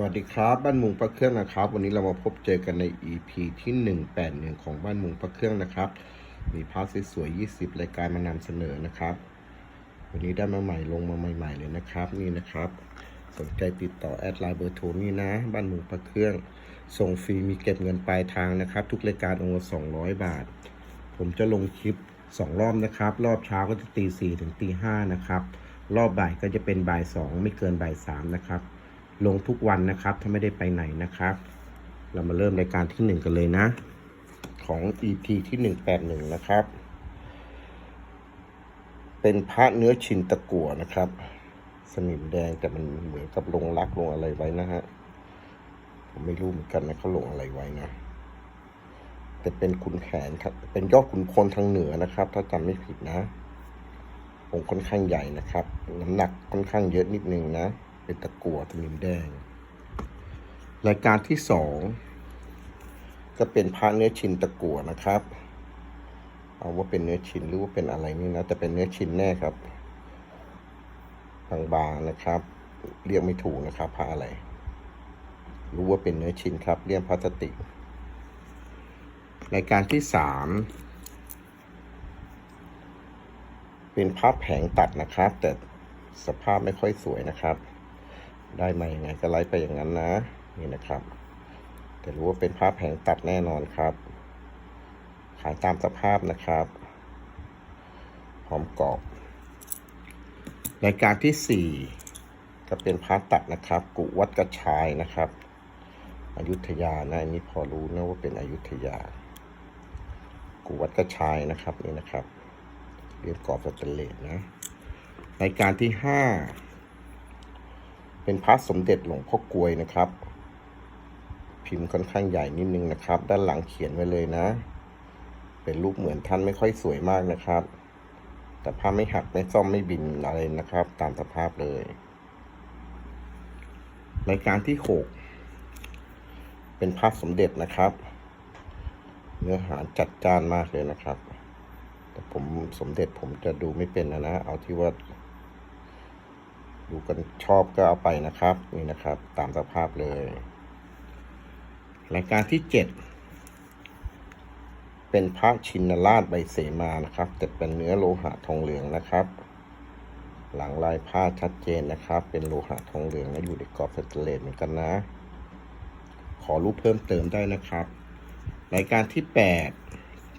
สวัสดีครับบ้านมุงพระเครื่องนะครับ วันนี้เรามาพบเจอกันใน EP ที่ 181 ของบ้านมุงพระเครื่องนะครับ มีพาร์ทสวยๆ20 รายการมานำเสนอนะครับ วันนี้ได้มาใหม่ลงมาใหม่ๆเลยนะครับนี่นะครับ สนใจติดต่อแอดไลน์เบอร์โทรนี่นะ บ้านมุงพระเครื่อง ส่งฟรีมีเก็บเงินปลายทางนะครับ ทุกรายการองค์ละ200 บาท ผมจะลงคลิป 2 รอบนะครับ รอบเช้าก็จะตี4ถึงตี5นะครับรอบบ่ายก็จะเป็นบ่าย2ไม่เกินบ่าย3นะครับ ลงทุกวันนะครับ ถ้าไม่ได้ไปไหนนะครับ เรามาเริ่มรายการที่ 1 กันเลยนะ ของ EP ที่ 181 นะครับ เป็นพระเนื้อชินตะกั่วนะครับ สนิมแดงแต่มันเหมือนกับลงรักลงอะไรไว้นะฮะ ผมไม่รู้เหมือนกันนะเขาลงอะไรไว้นะแต่เป็นขุนแผนครับ เป็นยอดขุนพลทางเหนือนะครับ ถ้าจำไม่ผิดนะองค์ค่อนข้างใหญ่นะครับ น้ำหนักค่อนข้างเยอะนิดนึงนะ เป็นตะกั่วสนิมแดง รายการที่สองก็เป็นพระเนื้อชินตะกั่วนะครับ เอาว่าเป็นเนื้อชินหรือว่าเป็นอะไรนี่นะแต่เป็นเนื้อชินแน่ครับบางๆนะครับ เรียกไม่ถูกนะครับพระอะไร รู้ว่าเป็นเนื้อชินครับ เรียกพลาสติกรายการที่สามเป็นภาพแผงตัดนะครับ แต่สภาพไม่ค่อยสวยนะครับ ได้มาอย่างไงก็ไล่ไปอย่างนั้นนะ นี่นะครับ แต่รู้ว่าเป็นภาพแผงตัดแน่นอนครับ ขายตามสภาพนะครับ พร้อมกรอบรายการที่สี่ก็เป็นพาร์ตัดนะครับ กุวัดกระชายนะครับอยุธยานะอันนี้พอรู้นะว่าเป็นอยุธยากุวัดกระชายนะครับนี่นะครับ เรียนกรอบสแตเลสนะรายการที่ห้า เป็นพระสมเด็จหลวงพ่อกลวยนะครับ พิมพ์ค่อนข้างใหญ่นิดนึงนะครับ ด้านหลังเขียนไว้เลยนะ เป็นรูปเหมือนท่านไม่ค่อยสวยมากนะครับ แต่ผ้าไม่หักไม่ซ่อมไม่บินอะไรนะครับ ตามสภาพเลยรายการที่หกเป็นพระสมเด็จนะครับ เนื้อหาจัดจ้านมากเลยนะครับ แต่ผมสมเด็จผมจะดูไม่เป็นนะนะ เอาที่ว่า ดูกันชอบก็เอาไปนะครับ นี่นะครับ ตามสภาพเลยรายการที่เจ็ดเป็นพระชินราชใบเสมานะครับ แต่เป็นเนื้อโลหะทองเหลืองนะครับ หลังลายผ้าชัดเจนนะครับ เป็นโลหะทองเหลืองและอยู่ในกรอบสแตเลสเหมือนกันนะ ขอรูปเพิ่มเติมได้นะครับรายการที่แปด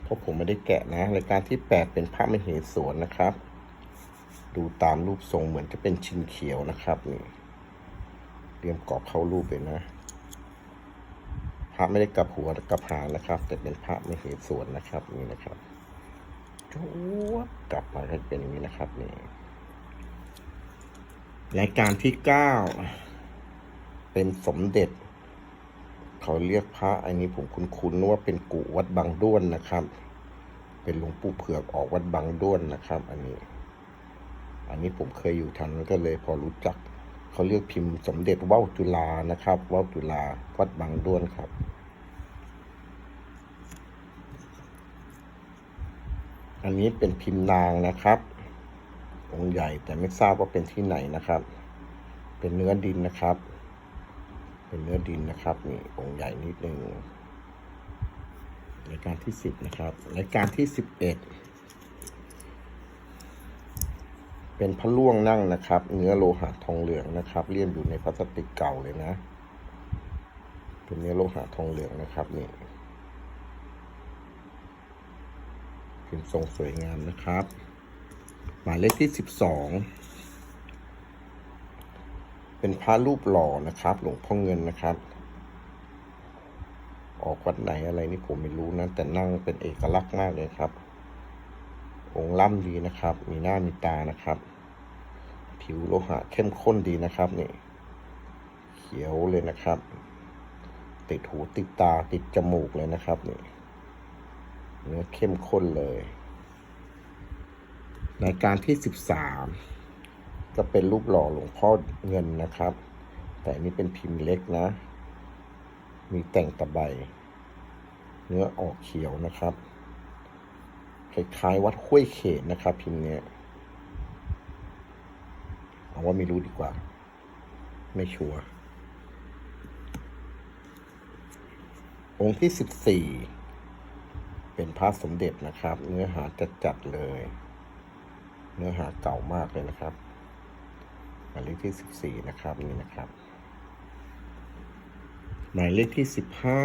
เพราะผมไม่ได้แกะนะรายการที่แปดเป็นพระมเหสวนนะครับ ดูตามรูปทรงเหมือนจะเป็นชินเขียวนะครับนี่เตรียมกรอบเข้ารูปเลยนะพระไม่ได้กลับหัวกลับหางนะครับ แต่เป็นพระไม่เหส่วนนะครับนี่นะครับจวบกลับมาให้เป็นอย่างนี้นะครับนี่รายการที่เก้าเป็นสมเด็จ เขาเรียกพระอันนี้ผมคุ้นๆว่าเป็นกุวัดบางด้วนนะครับ เป็นหลวงปู่เผือกออกวัดบางด้วนนะครับ อันนี้ อันนี้ผมเคยอยู่ทันก็เลยพอรู้จักเขาเรียกพิมพ์สมเด็จว่าวจุฬานะครับว่าวจุฬาวัดบางด้วนครับอันนี้เป็นพิมพ์นางนะครับ องค์ใหญ่แต่ไม่ทราบว่าเป็นที่ไหนนะครับ เป็นเนื้อดินนะครับ เป็นเนื้อดินนะครับนี่องค์ใหญ่นิดนึงรายการที่สิบนะครับรายการที่สิบเอ็ด เป็นพระล่วงนั่งนะครับ เนื้อโลหะทองเหลืองนะครับเลี่ยมอยู่ในพลาสติกเก่าเลยนะ เป็นเนื้อโลหะทองเหลืองนะครับนี่พิมพ์ทรงสวยงามนะครับ หมายเลขที่สิบสองเป็นพระรูปหล่อนะครับ หลวงพ่อเงินนะครับ ออกวัดไหนอะไรนี่ผมไม่รู้นะ แต่นั่งเป็นเอกลักษณ์มากเลยครับ องค์ล่ำดีนะครับ มีหน้ามีตานะครับ ผิวโลหะเข้มข้นดีนะครับนี่เขียวเลยนะครับ ติดหูติดตาติดจมูกเลยนะครับนี่เนื้อเข้มข้นเลยรายการที่สิบสามก็เป็นรูปหล่อหลวงพ่อเงินนะครับ แต่อันนี้เป็นพิมพ์เล็กนะ มีแต่งตะไบ เนื้อออกเขียวนะครับ คล้ายๆ วัดห้วยเขนนะครับ พิมพ์เนี้ยเอาว่าไม่รู้ดีกว่า ไม่ชัวร์องค์ที่สิบสี่เป็นพระสมเด็จนะครับ เนื้อหาจัดจัดเลย เนื้อหาเก่ามากเลยนะครับหมายเลขที่สิบสี่นะครับนี่นะครับ หมายเลขที่สิบห้า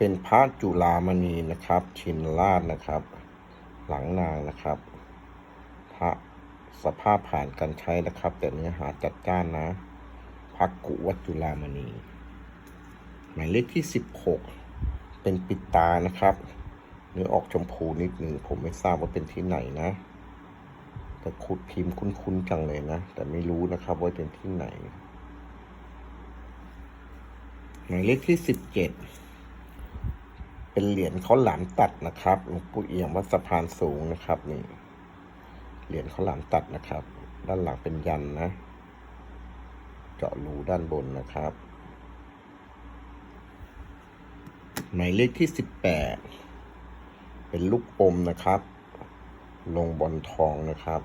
เป็นพระจุลามณีนะครับ ชินราชนะครับ หลังนางนะครับพระสภาพผ่านการใช้นะครับ แต่เนื้อหาจัดจ้านนะพระกุวัจุลามณี หมายเลขที่สิบหกเป็นปิดตานะครับ เนื้อออกชมพูนิดหนึ่งผมไม่ทราบว่าเป็นที่ไหนนะ แต่ขุดพิมพ์คุ้นๆจังเลยนะ แต่ไม่รู้นะครับว่าเป็นที่ไหน หมายเลขที่สิบเจ็ด เป็นเหรียญเขาวหลามตัดนะครับหลวงปู่เอี่ยมวัดสะพานสูงนะครับนี่เหรียญเขาวหลามตัดนะครับ ด้านหลังเป็นยันนะ เจาะรูด้านบนนะครับหมายเลขที่สิบแปดเป็นลูกอมนะครับ ลงบอลทองนะครับ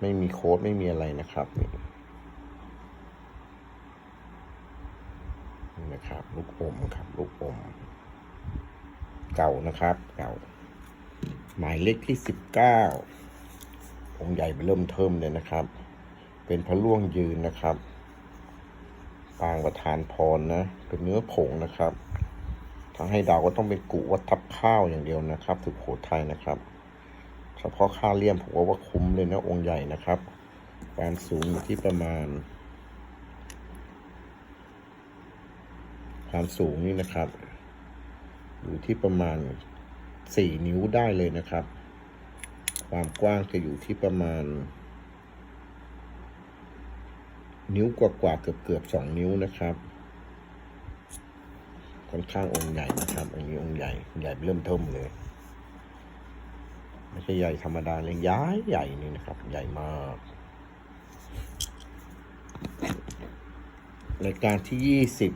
ไม่มีโค้ดไม่มีอะไรนะครับนี่นะครับ ลูกอมครับ ลูกอม เก่านะครับ เก่า หมายเลขที่สิบเก้าองค์ใหญ่เริ่มเทิมเลยนะครับ เป็นพระล่วงยืนนะครับปางประธานพรนะ เป็นเนื้อผงนะครับถ้าให้เดาก็ต้องเป็นกุวัดทับข้าวอย่างเดียวนะครับสุโขทัยนะครับ เฉพาะค่าเลี่ยมผมว่าว่าคุ้มเลยนะองค์ใหญ่นะครับ ความสูงอยู่ที่ประมาณ ความสูงนี่นะครับ อยู่ที่ประมาณสี่นิ้วได้เลยนะครับ ความกว้างจะอยู่ที่ประมาณ นิ้วกว่าๆเกือบเกือบสองนิ้วนะครับค่อนข้างองค์ใหญ่นะครับ อันนี้องค์ใหญ่ใหญ่เริ่มเทิมเลย ไม่ใช่ใหญ่ธรรมดาเลยย้ายใหญ่นี่นะครับ ใหญ่มากรายการที่ยี่สิบ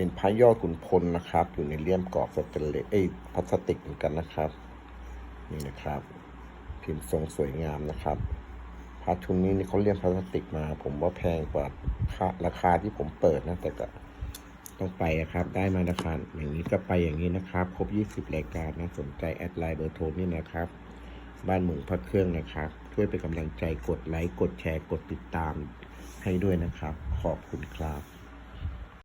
เป็นพระยอดขุนพลนะครับ อยู่ในเลี่ยมกรอบสเตนเลสเอ้พลาสติกเหมือนกันนะครับ นี่นะครับ พิมพ์ทรงสวยงามนะครับพระชุดนี้นี่เขาเลี่ยมพลาสติกมา ผมว่าแพงกว่าราคาที่ผมเปิดนะแต่ก็ต้องไปอะครับ ได้มาราคาอย่างนี้ก็ไปอย่างนี้นะครับ ครบ 20 รายการนะสนใจแอดไลน์เบอร์โทรนี่นะครับ บ้านหมุงพระเครื่องนะครับ ช่วยเป็นกำลังใจกดไลค์กดแชร์กดติดตามให้ด้วยนะครับ ขอบคุณครับ